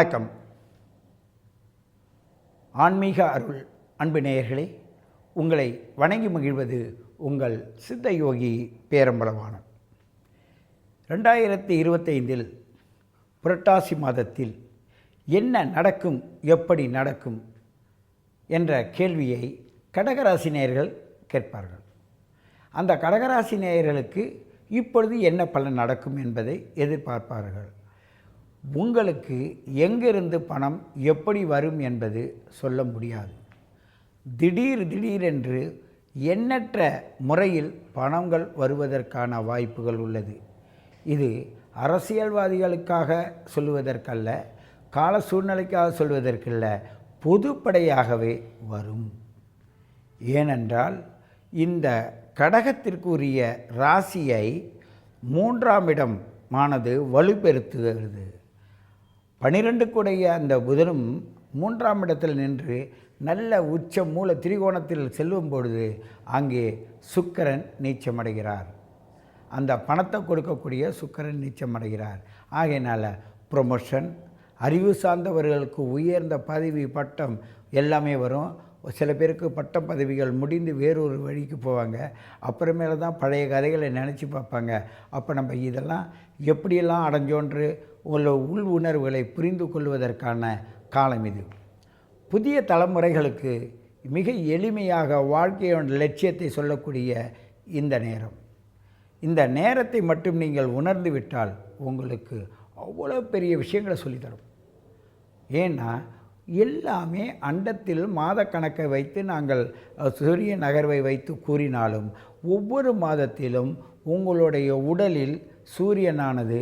வணக்கம். ஆன்மீக அருள் அன்பு நேயர்களே உங்களை வணங்கி மகிழ்வது உங்கள் சித்த யோகி பேரம்பலவானன் ரெண்டாயிரத்தி இருபத்தைந்தில் புரட்டாசி மாதத்தில் என்ன நடக்கும் எப்படி நடக்கும் என்ற கேள்வியை கடகராசி நேயர்கள் கேட்பார்கள். அந்த கடகராசி நேயர்களுக்கு இப்பொழுது என்ன பலன் நடக்கும் என்பதை எதிர்பார்ப்பார்கள். உங்களுக்கு எங்கிருந்து பணம் எப்படி வரும் என்பது சொல்ல முடியாது. திடீர் திடீரென்று எண்ணற்ற முறையில் பணங்கள் வருவதற்கான வாய்ப்புகள் உள்ளது. இது அரசியல்வாதிகளுக்காக சொல்லுவதற்கல்ல கால சூழ்நிலைக்காக சொல்வதற்கல்ல பொதுப்படையாகவே வரும். ஏனென்றால் இந்த கடகத்திற்குரிய ராசியை மூன்றாம் இடம் மானது வலுப்பெறுத்துகிறது பனிரெண்டுக்குடைய அந்த புதனும் மூன்றாம் இடத்தில் நின்று நல்ல உச்ச மூல திரிகோணத்தில் செல்லும் பொழுது அங்கே சுக்கரன் நீச்சமடைகிறார். அந்த பணத்தை கொடுக்கக்கூடிய சுக்கரன் நீச்சமடைகிறார். ஆகையினால் ப்ரொமோஷன் அறிவு சார்ந்தவர்களுக்கு உயர்ந்த பதவி பட்டம் எல்லாமே வரும். சில பேருக்கு பட்டம் பதவிகள் முடிந்து வேறொரு வழிக்கு போவாங்க. அப்புறமேல தான் பழைய கதைகளை நினச்சி பார்ப்பாங்க. அப்போ நம்ம இதெல்லாம் எப்படியெல்லாம் அடைஞ்சோன்று உள்ள உள் உணர்வுகளை புரிந்து கொள்வதற்கான காலம் இது. புதிய தலைமுறைகளுக்கு மிக எளிமையாக வாழ்க்கையோட லட்சியத்தை சொல்லக்கூடிய இந்த நேரம். இந்த நேரத்தை மட்டும் நீங்கள் உணர்ந்து விட்டால் உங்களுக்கு அவ்வளோ பெரிய விஷயங்களை சொல்லித்தரும். ஏன்னா எல்லாமே அண்டத்தில் மாதக்கணக்கை வைத்து நாங்கள் சூரிய நகர்வை வைத்து கூறினாலும் ஒவ்வொரு மாதத்திலும் உங்களுடைய உடலில் சூரியனானது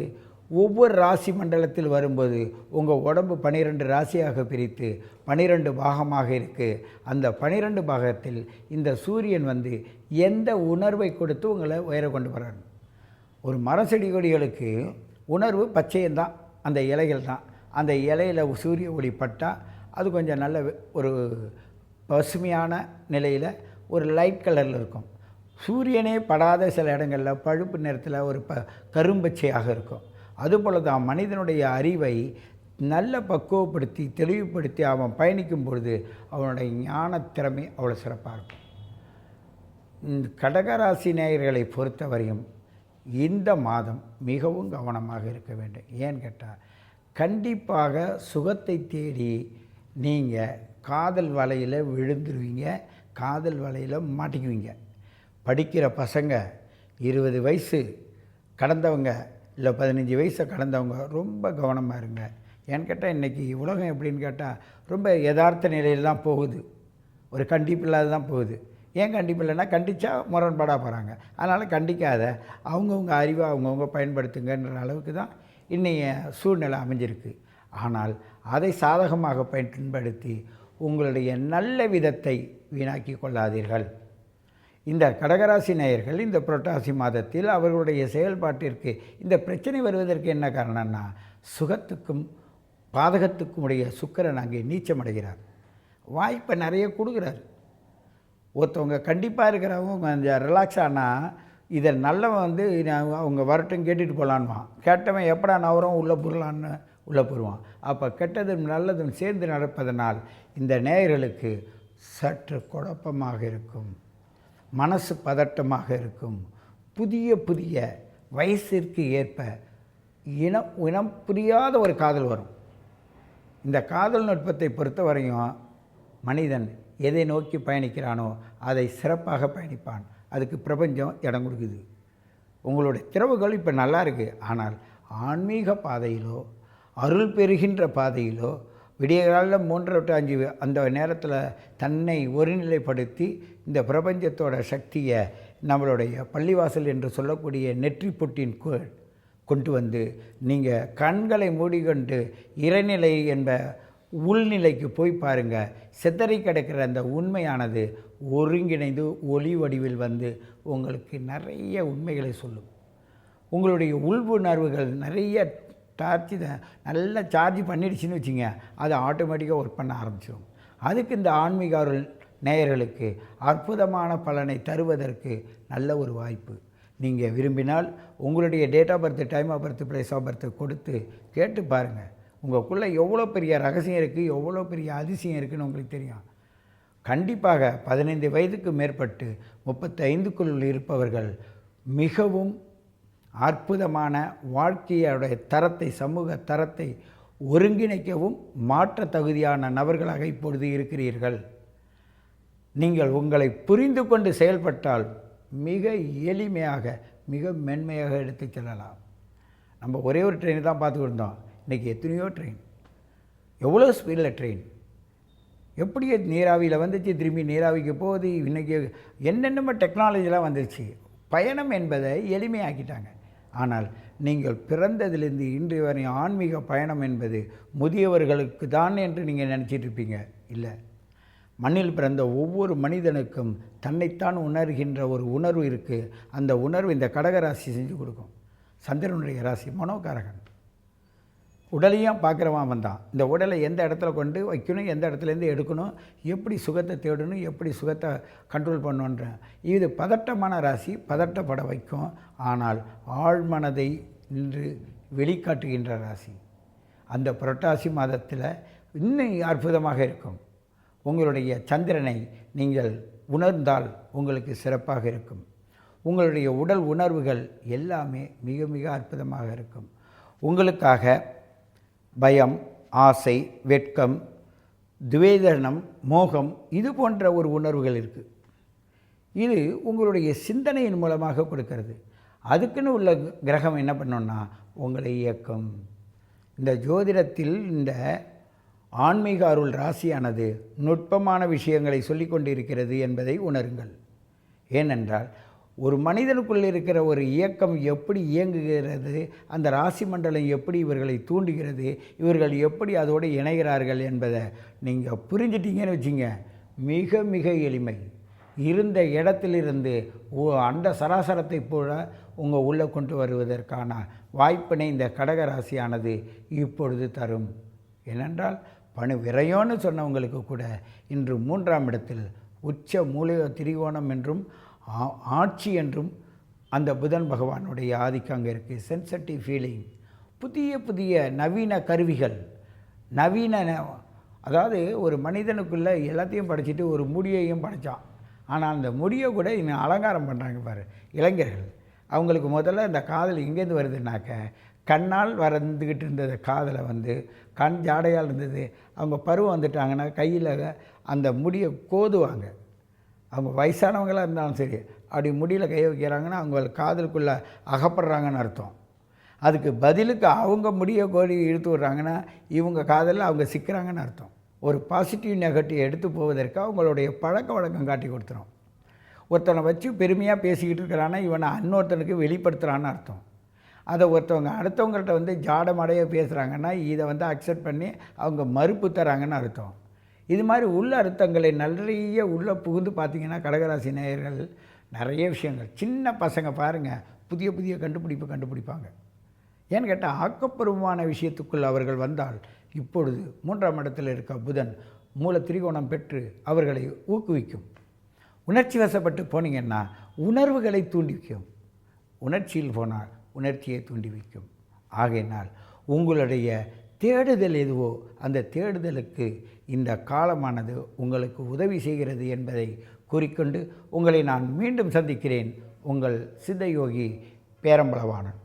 ஒவ்வொரு ராசி மண்டலத்தில் வரும்போது உங்கள் உடம்பு பனிரெண்டு ராசியாக பிரித்து பனிரெண்டு பாகமாக இருக்குது அந்த பனிரெண்டு பாகத்தில் இந்த சூரியன் வந்து எந்த உணர்வை கொடுத்து உங்களை உயர கொண்டு வரான் ஒரு மரம் செடி கொடிகளுக்கு உணர்வு பச்சையந்தான். அந்த இலைகள் தான். அந்த இலையில் சூரிய ஒளி பட்டால் அது கொஞ்சம் நல்ல ஒரு பசுமையான நிலையில் ஒரு லைட் கலரில் இருக்கும். சூரியனே படாத சில இடங்களில் பழுப்பு நிறத்தில் ஒரு ப கரும்பச்சையாக இருக்கும். அதுபோல தான் மனிதனுடைய அறிவை நல்ல பக்குவப்படுத்தி தெளிவுபடுத்தி அவன் பயணிக்கும் பொழுது அவனுடைய ஞான திறமை அவ்வளோ சிறப்பாக இருக்கும். இந்த கடகராசி நேயர்களை பொறுத்தவரையும் இந்த மாதம் மிகவும் கவனமாக இருக்க வேண்டும். ஏன்னு கேட்டால் கண்டிப்பாக சுகத்தை தேடி நீங்கள் காதல் வலையில் விழுந்துருவீங்க காதல் வலையில் மாட்டிக்குவீங்க. படிக்கிற பசங்க இருபது வயசு கடந்தவங்க இல்லை பதினஞ்சு வயசை கடந்தவங்க ரொம்ப கவனமாக இருங்க. ஏன்னு கேட்டால் இன்றைக்கி உலகம் எப்படின்னு கேட்டால் ரொம்ப யதார்த்த நிலையில் தான் போகுது. ஒரு கண்டிப்பு இல்லாத தான் போகுது. ஏன் கண்டிப்பு இல்லைன்னா கண்டிச்சா முரண்பாடாக போகிறாங்க அதனால் கண்டிக்காத அவங்கவுங்க அறிவை அவங்கவுங்க பயன்படுத்துங்கன்ற அளவுக்கு தான் இன்றைய சூழ்நிலை அமைஞ்சிருக்கு. ஆனால் அதை சாதகமாக பயன்படுத்தி உங்களுடைய நல்ல விதத்தை வீணாக்கி கொள்ளாதீர்கள். இந்த கடகராசி நேயர்கள் இந்த புரட்டாசி மாதத்தில் அவர்களுடைய செயல்பாட்டிற்கு இந்த பிரச்சனை வருவதற்கு என்ன காரணம்னா சுகத்துக்கும் பாதகத்துக்கும் உடைய சுக்கரன் அங்கே நீச்சமடைகிறார். வாய்ப்பை நிறைய கொடுக்குறாரு. ஒருத்தவங்க கண்டிப்பாக இருக்கிறவங்க கொஞ்சம் ரிலாக்ஸ் ஆனால் இதை நல்லவன் வந்து அவங்க வரட்டும் கேட்டுட்டு போகலான்வான் கேட்டவன் எப்படா நவரும் உள்ளே புரலான்னு உள்ளே போடுவான் அப்போ கெட்டதும் நல்லதும் சேர்ந்து நடப்பதனால் இந்த நேயர்களுக்கு சற்று குழப்பமாக இருக்கும். மனசு பதட்டமாக இருக்கும். புதிய புதிய வயசிற்கு ஏற்ப இனம் இனம் புரியாத ஒரு காதல் வரும். இந்த காதல் நுட்பத்தை பொறுத்தவரையும் மனிதன் எதை நோக்கி பயணிக்கிறானோ அதை சிறப்பாக பயணிப்பான். அதுக்கு பிரபஞ்சம் இடம் கொடுக்குது. உங்களுடைய திறவுகள் இப்போ நல்லா இருக்குது ஆனால் ஆன்மீக பாதையிலோ அருள் பெறுகின்ற பாதையிலோ விடிய காலையில் மூன்றரை டு அஞ்சு அந்த நேரத்தில் தன்னை ஒருநிலைப்படுத்தி இந்த பிரபஞ்சத்தோட சக்தியை நம்மளுடைய பள்ளிவாசல் என்று சொல்லக்கூடிய நெற்றி பொட்டின் கொண்டு வந்து நீங்கள் கண்களை மூடிக்கொண்டு இறைநிலை என்ப உள்நிலைக்கு போய் பாருங்கள் சிதறி கிடக்கிற அந்த உண்மையானது ஒருங்கிணைந்து ஒளி வடிவில் வந்து உங்களுக்கு நிறைய உண்மைகளை சொல்லும். உங்களுடைய உள்வுணர்வுகள் நிறைய டார்ச்சி நல்லா சார்ஜ் பண்ணிடுச்சுன்னு வச்சுங்க. அது ஆட்டோமேட்டிக்காக ஒர்க் பண்ண ஆரம்பிச்சிடும் அதுக்கு இந்த ஆன்மீக அருள் நேயர்களுக்கு அற்புதமான பலனை தருவதற்கு நல்ல ஒரு வாய்ப்பு. நீங்கள் விரும்பினால் உங்களுடைய date of birth time of birth place of birth கொடுத்து கேட்டு பாருங்கள் உங்களுக்குள்ளே எவ்வளோ பெரிய ரகசியம் இருக்குது எவ்வளோ பெரிய அதிசயம் இருக்குன்னு உங்களுக்கு தெரியும். கண்டிப்பாக பதினைந்து வயதுக்கு மேற்பட்டு முப்பத்தைந்துக்குள் இருப்பவர்கள் மிகவும் அற்புதமான வாழ்க்கையோடைய தரத்தை சமூக தரத்தை ஒருங்கிணைக்கவும் மாற்ற தகுதியான நபர்களாக இப்பொழுது இருக்கிறீர்கள். நீங்கள் உங்களை புரிந்து கொண்டு செயல்பட்டால் மிக எளிமையாக மிக மென்மையாக எடுத்து செல்லலாம். நம்ம ஒரே ஒரு ட்ரெயினை தான் பார்த்துக்கிட்டு இருந்தோம் இன்றைக்கி எத்தனையோ ட்ரெயின் எவ்வளோ ஸ்பீடில் ட்ரெயின் எப்படி நீராவியில் வந்துச்சு? திரும்பி நீராவிக்கு போகுது? இன்றைக்கி என்னென்னமோ டெக்னாலஜிலாம் வந்துருச்சு. பயணம் என்பதை எளிமையாக்கிட்டாங்க. ஆனால் நீங்கள் பிறந்ததிலிருந்து இன்று வரை ஆன்மீக பயணம் என்பது முதியவர்களுக்கு தான் என்று நீங்கள் நினச்சிட்டு இருப்பீங்க. இல்லை. மண்ணில் பிறந்த ஒவ்வொரு மனிதனுக்கும் தன்னைத்தான் உணர்கின்ற ஒரு உணர்வு இருக்குது அந்த உணர்வு இந்த கடகராசி செஞ்சு கொடுக்கும். சந்திரனுடைய ராசி மனோகாரகன். உடலையும் பார்க்குறவன் வந்தான் இந்த உடலை எந்த இடத்துல கொண்டு வைக்கணும் எந்த இடத்துலேருந்து எடுக்கணும் எப்படி சுகத்தை தேடணும் எப்படி சுகத்தை கண்ட்ரோல் பண்ணணுன்ற இது பதட்டமான ராசி பதட்டப்பட வைக்கும். ஆனால் ஆழ்மனதை நின்று வெளிக்காட்டுகின்ற ராசி. அந்த புரட்டாசி மாதத்தில் இன்னும் அற்புதமாக இருக்கும். உங்களுடைய சந்திரனை நீங்கள் உணர்ந்தால் உங்களுக்கு சிறப்பாக இருக்கும். உங்களுடைய உடல் உணர்வுகள் எல்லாமே மிக மிக அற்புதமாக இருக்கும். உங்களுக்காக பயம் ஆசை வெட்கம் துவேதனம் மோகம் இது போன்ற ஒரு உணர்வுகள் இருக்குது இது உங்களுடைய சிந்தனையின் மூலமாக கொடுக்கிறது. அதுக்குன்னு உள்ள கிரகம் என்ன பண்ணோன்னா உங்களை இயக்கும். இந்த ஜோதிடத்தில் இந்த ஆன்மீக அருள் ராசியானது நுட்பமான விஷயங்களை சொல்லிக் கொண்டிருக்கிறது என்பதை உணருங்கள். ஏனென்றால் ஒரு மனிதனுக்குள் இருக்கிற ஒரு இயக்கம் எப்படி இயங்குகிறது அந்த ராசி மண்டலம் எப்படி இவர்களை தூண்டுகிறது இவர்கள் எப்படி அதோடு இணைகிறார்கள் என்பதை நீங்கள் புரிஞ்சிட்டீங்கன்னு வச்சிங்க மிக மிக எளிமை. இருந்த இடத்திலிருந்து ஓ- அந்த சராசரத்தை போல உங்கள் உள்ளே கொண்டு வருவதற்கான வாய்ப்பினை இந்த கடக ராசியானது இப்பொழுது தரும். ஏனென்றால் பணு விரையோன்னு சொன்னவங்களுக்கு கூட இன்று மூன்றாம் இடத்தில் உச்ச மூல திரிகோணம் என்றும் ஆ- ஆட்சி என்றும் அந்த புதன் பகவானுடைய ஆதிக்கம் அங்கே இருக்குது சென்சிட்டிவ் ஃபீலிங் புதிய புதிய நவீன கருவிகள். நவீன அதாவது ஒரு மனிதனுக்குள்ளே எல்லாத்தையும் படைச்சிட்டு ஒரு முடியையும் படைச்சான். ஆனால் அந்த முடியை கூட இன்னும் அலங்காரம் பண்ணுறாங்க பாரு. இளைஞர்கள். அவங்களுக்கு முதல்ல இந்த காதல் எங்கேருந்து வருதுனாக்க கண்ணால் வறந்துக்கிட்டு இருந்தது காதலை வந்து. கண் ஜாடையால் இருந்தது. அவங்க பருவம் வந்துட்டாங்கன்னா கையில் அந்த முடியை கோதுவாங்க. அவங்க வயசானவங்களாக இருந்தாலும் சரி அப்படி முடியில் கை வைக்கிறாங்கன்னா அவங்க காதலுக்குள்ளே அகப்படுறாங்கன்னு அர்த்தம். அதுக்கு பதிலுக்கு அவங்க முடியை கோடி இழுத்து விட்றாங்கன்னா இவங்க காதலில் அவங்க சிக்கிறாங்கன்னு அர்த்தம். ஒரு பாசிட்டிவ் நெகட்டிவ் எடுத்து போவதற்கு அவங்களுடைய பழக்க வழக்கம் காட்டி கொடுத்துரும். ஒருத்தனை வச்சு பெருமையாக பேசிக்கிட்டு இருக்கிறான்னா இவனை இன்னொருத்தனுக்கு வெளிப்படுத்துகிறான்னு அர்த்தம். அதை ஒருத்தவங்க அடுத்தவங்கள்ட்ட வந்து ஜாடமடைய பேசுகிறாங்கன்னா இதை வந்து அக்செப்ட் பண்ணி அவங்க மறுப்பு தராங்கன்னு அர்த்தம். இது மாதிரி உள்ள அர்த்தங்களை நிறைய உள்ளே புகுந்து பார்த்திங்கன்னா கடகராசி நேயர்கள் நிறைய விஷயங்கள். சின்ன பசங்க பாருங்கள் புதிய புதிய கண்டுபிடிப்பு கண்டுபிடிப்பாங்க. ஏன்னு கேட்டால் ஆக்கப்பூர்வமான விஷயத்துக்குள் அவர்கள் வந்தால் இப்பொழுது மூன்றாம் இடத்தில் இருக்க புதன் மூல திரிகோணம் பெற்று அவர்களை ஊக்குவிக்கும். உணர்ச்சி வசப்பட்டு போனீங்கன்னா உணர்வுகளை தூண்டிக்கும் உணர்ச்சியில் போனால் உணர்ச்சியை தூண்டி வைக்கும் ஆகையினால் உங்களுடைய தேடுதல் எதுவோ அந்த தேடுதலுக்கு இந்த காலமானது உங்களுக்கு உதவி செய்கிறது என்பதை கூறிக்கொண்டு உங்களை நான் மீண்டும் சந்திக்கிறேன். உங்கள் சித்தயோகி பேரம்பளவானன்